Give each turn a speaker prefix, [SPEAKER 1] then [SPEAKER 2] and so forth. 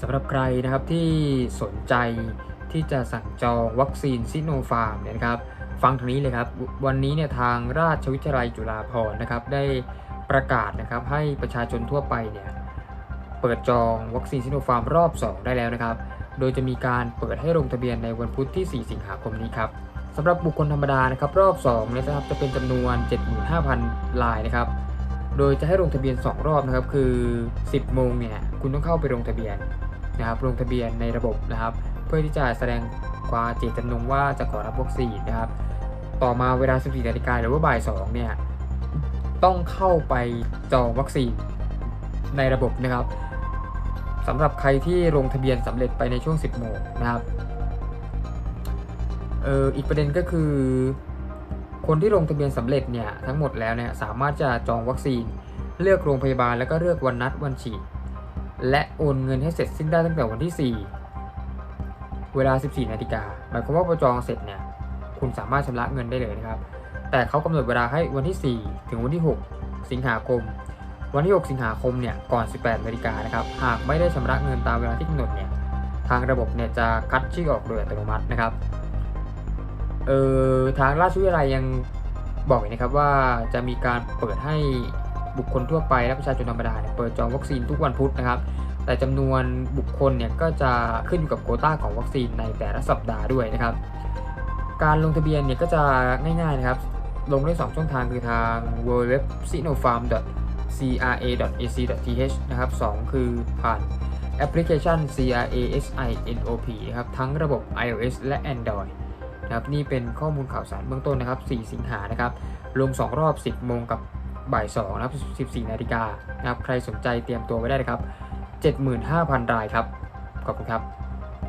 [SPEAKER 1] สำหรับใครนะครับที่สนใจที่จะสั่งจองวัคซีนซิโนฟาร์มเนี่ยนะครับ ฟังทางนี้เลยครับ วันนี้เนี่ยทางราชวิทยาลัยจุฬาภรณ์นะครับ ได้ประกาศนะครับให้ประชาชนทั่วไปเนี่ยเปิดจองวัคซีนซิโนฟาร์มรอบ 2 ได้แล้วนะครับ โดยจะมีการเปิดให้ลงทะเบียนในวันพุธที่ 4 สิงหาคมนี้ครับสำหรับบุคคลธรรมดานะครับ รอบ2เนี่ยนะครับจะเป็นจำนวน 75,000 ลายนะครับโดยจะให้ลงทะเบียน 2 รอบนะครับ คือ 10 โมงเนี่ย คุณต้องเข้าไปลงทะเบียน นะครับลงทะเบียนในระบบนะครับ เพื่อที่จะแสดงความเจตจำนงว่าจะขอรับวัคซีนนะครับ ต่อมาเวลา 14นาฬิกาหรือว่าบ่าย2เนี่ยต้องเข้าไปจองวัคซีนในระบบนะครับสำหรับใครที่ลงทะเบียนสำเร็จไปในช่วง 10 โมงนะครับเอออีกประเด็นก็คือ คนที่ลงทะเบียนสำเร็จเนี่ยทั้งหมดแล้วเนี่ยสามารถจะจองวัคซีน เลือกโรงพยาบาลแล้วก็เลือกวันนัดวันฉีด และโอนเงินให้เสร็จสิ้นได้ตั้งแต่วันที่ 4 เวลา 14 นาฬิกาหมายความว่าพอจองเสร็จเนี่ย คุณสามารถชำระเงินได้เลยนะครับ แต่เขากำหนดเวลาให้วันที่ 4 ถึงวันที่ 6 สิงหาคม วันที่ 6 สิงหาคมเนี่ย ก่อน 18 นาฬิกานะครับ หากไม่ได้ชำระเงินตามเวลาที่กำหนดเนี่ย ทางระบบเนี่ยจะคัดชื่อออกโดยอัตโนมัตินะครับ เอ่อ ทางราชวิทยาลัยยังบอกอีกนะครับว่าจะมีการเปิดให้ บุคคลทั่วไปและประชาชนธรรมดาเนี่ยเปิดจองวัคซีนทุกวันพุธนะครับ แต่จำนวนบุคคลเนี่ยก็จะขึ้นอยู่กับโควต้าของวัคซีนในแต่ละสัปดาห์ด้วยนะครับ การลงทะเบียนเนี่ยก็จะง่ายๆนะครับ ลงได้ 2 ช่องทางคือทาง w w w s i n o f a r m cra.ac.th นะครับ 2 คือผ่านแอปพลิเคชัน CRA SINOP นะครับทั้งระบบ iOS และ Android นะครับนี่เป็นข้อมูลข่าวสารเบื้องต้นนะครับ 4 สิงหานะครับ ลง 2 รอบ 10 โมงกับ บ่าย2นะครับ14นาฬิกานะครับ ใครสนใจเตรียมตัวไว้ได้เลยครับ 75,000 รายครับ ขอบคุณครับ